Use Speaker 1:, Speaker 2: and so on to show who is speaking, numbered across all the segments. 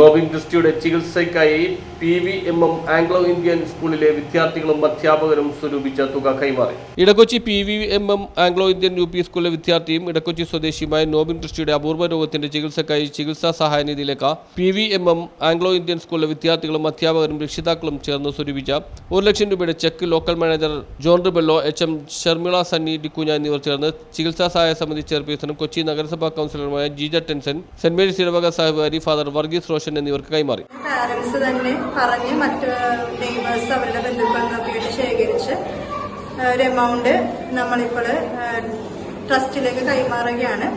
Speaker 1: Nobin ക്രിസ്റ്റിയുടെ ചികിത്സയ്ക്കായി P V M M Anglo Indian സ്കൂളിലെ വിദ്യാർത്ഥികളും അധ്യാപകരും സ്വരൂപിച്ച തുക കൈമാറി. Edakochi P V M M Anglo Indian U P സ്കൂളിലെ വിദ്യാർത്ഥിയും ഇടക്കൊച്ചി സ്വദേശിയുമായ നോബിൻ ക്രിസ്റ്റിയുടെ അപൂർവ രോഗത്തിന്റെ ചികിത്സയ്ക്കായി ചികിത്സാ സഹായ നിധിയിലേക്ക് P V M M Anglo Indian സ്കൂളിലെ വിദ്യാർത്ഥികളും അധ്യാപകരും രക്ഷിതാക്കളും ചേർന്ന് സ്വരൂപിച്ച ഒരു ലക്ഷം രൂപയുടെ cheque local manager John Rebello H M Sharmila Sunny D'Cunha എന്നിവർ ചേർന്ന് ചികിത്സാ സഹായ സമിതി ചെയർപേഴ്സണും കൊച്ചി നഗരസഭാ കൗൺസിലറുമായ ജീജ ടെൻസൻ സെന്റ് മേരീസ് ഇടവക സഹകാരി ഫാദർ വർഗീസ് റോഷൻ എന്നിവർക്ക് കൈമാറി.
Speaker 2: പാരന്റ്സ് തന്നെ പറഞ്ഞ് മറ്റ് നെയ്ബേഴ്സ് അവരുടെ ആയിട്ട് ശേഖരിച്ച് ഒരു എമൗണ്ട് നമ്മളിപ്പോൾ ട്രസ്റ്റിലേക്ക് കൈമാറുകയാണ്.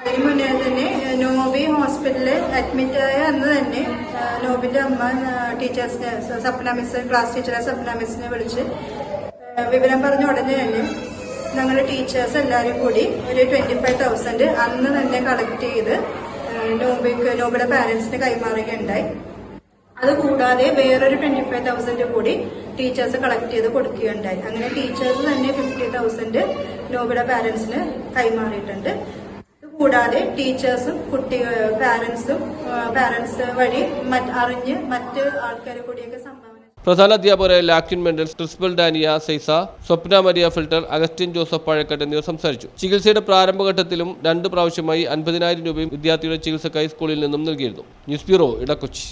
Speaker 2: അതിന് മുന്നേ തന്നെ നോബി ഹോസ്പിറ്റലിൽ അഡ്മിറ്റ് ആയ അന്ന് തന്നെ നോബിന്റെ അമ്മ ടീച്ചേഴ്സിനെ സപ്ന മിസ് ക്ലാസ് ടീച്ചറെ സപ്ന മിസ്സിനെ വിളിച്ച് വിവരം പറഞ്ഞ ഉടനെ തന്നെ ഞങ്ങളുടെ ടീച്ചേഴ്സ് എല്ലാവരും കൂടി ഒരു ട്വന്റി ഫൈവ് തൗസൻഡ് അന്ന് തന്നെ കളക്ട് ചെയ്ത് നോബിക്ക് നോബിയുടെ പാരന്റ്സിന് കൈമാറുകയുണ്ടായി. അത് കൂടാതെ വേറൊരു ട്വന്റി ഫൈവ് തൗസൻഡ് കൂടി ടീച്ചേഴ്സ് കളക്ട് ചെയ്ത് കൊടുക്കുകയുണ്ടായി. അങ്ങനെ ടീച്ചേഴ്സ് തന്നെ ഫിഫ്റ്റി തൗസൻഡ് നോബിയുടെ പാരന്റ്സിന് കൈമാറിയിട്ടുണ്ട്. കൂടാതെ ടീച്ചേഴ്സും കുട്ടി പാരന്റ്സും പാരന്റ്സ് വഴി അറിഞ്ഞ് മറ്റ് ആൾക്കാരെ കൂടിയൊക്കെ സംഭാവന
Speaker 1: പ്രധാന അധ്യാപകരായ ലാക്വിൻ മെന്റൽ ക്രിസ്ബൽ ഡാനിയ സൈസ സ്വപ്ന മരിയ ഫിൽട്ടർ അഗസ്റ്റിൻ ജോസഫ് പഴക്കട്ട് എന്നിവർ സംസാരിച്ചു. ചികിത്സയുടെ പ്രാരംഭഘട്ടത്തിലും രണ്ട് പ്രാവശ്യമായി അൻപതിനായിരം രൂപയും വിദ്യാർത്ഥിയുടെ ചികിത്സക്കായി സ്കൂളിൽ നിന്നും നൽകിയിരുന്നു. News bureau Edakochi.